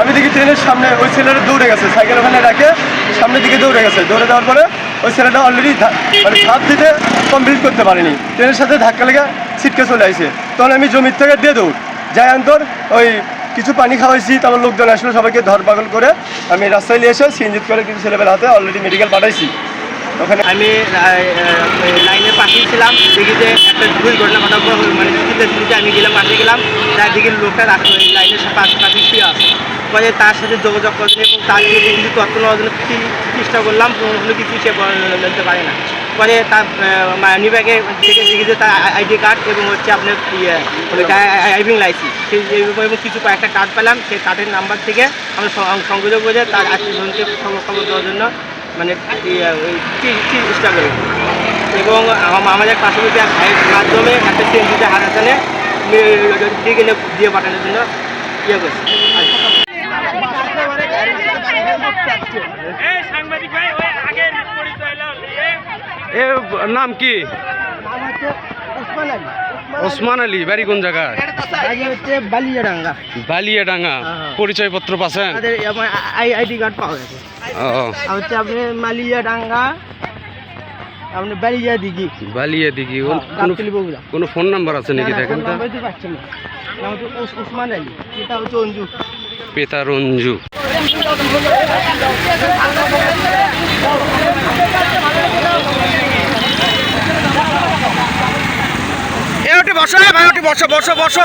আমি দেখি ট্রেনের সামনে ওই ছেলেটা দৌড়ে গেছে সাইকেল ওখানে রাখে সামনের দিকে দৌড়ে গেছে। দৌড়ে যাওয়ার পরে ওই ছেলেটা অলরেডি মানে ধাপ দিতে কমপ্লিট করতে পারেনি। ট্রেনের সাথে ধাক্কা লেগে ছিটকে চলে আসে তখন আমি জমির থেকে দিয়ে দৌড়। যাই অন্তর ওই কিছু পানি খাওয়াইছি তারপর লোকজন আসলে সবাইকে ধর পাগল করে। আমি রাস্তায় নিয়ে এসে সিনজিত করে কিছু ছেলেবেলা হাতে অলরেডি মেডিকেল পাঠাইছি। ওখানে আমি লাইনের পাশেই ছিলাম দেখি যে একটা দুর্ঘটনা ঘটার মানে ছুটিতে ছুটিতে আমি গেলাম পাশে গেলাম তার দিকে লোকটা ওই লাইনের পাশে পাশে শুয়ে আছে। পরে তার সাথে যোগাযোগ করছে এবং তার কিছু তথ্য নেওয়ার জন্য চেষ্টা করলাম, কোনো কিছু সে বলতে পারে না। পরে তার মানি ব্যাগে থেকে দেখি তার আইডি কার্ড এবং হচ্ছে আপনার ইয়ে ড্রাইভিং লাইসেন্স। সেই এবং কিছু কয়েকটা কার্ড পেলাম, সেই কার্ডের নাম্বার থেকে আমরা সংযোগ করে তার আত্মীয়জনকে খবর দেওয়ার জন্য মানে চেষ্টা করি। এবং আম- আমাদের পাশাপাশি ভাইয়ের মাধ্যমে একটা সেন্সিতে হারাতানে দিকে দিয়ে পাঠানোর জন্য ইয়ে করছি। সাংবাদিক ভাই ওই আগে পরিচয় লাও এ নাম কি? ওসমান আলী বাড়ি কোন জায়গায় বালিয়াডাঙ্গা। বালিয়াডাঙ্গা। হ্যাঁ। পরিচয়পত্র পাচ্ছেন? আইডি কার্ড পাওয়া গেছে। হচ্ছে আপনি মালিয়াডাঙ্গা আপনি বালিয়া দিঘি বালিয়া দিঘি কোনো বগুড়া। কোনো ফোন নাম্বার আছে নাকি দেখেন তো? ওসমান আলী হচ্ছে অঞ্জু। পেতা রঞ্জু। বসো ভাই ওটি বসো বসো বসো।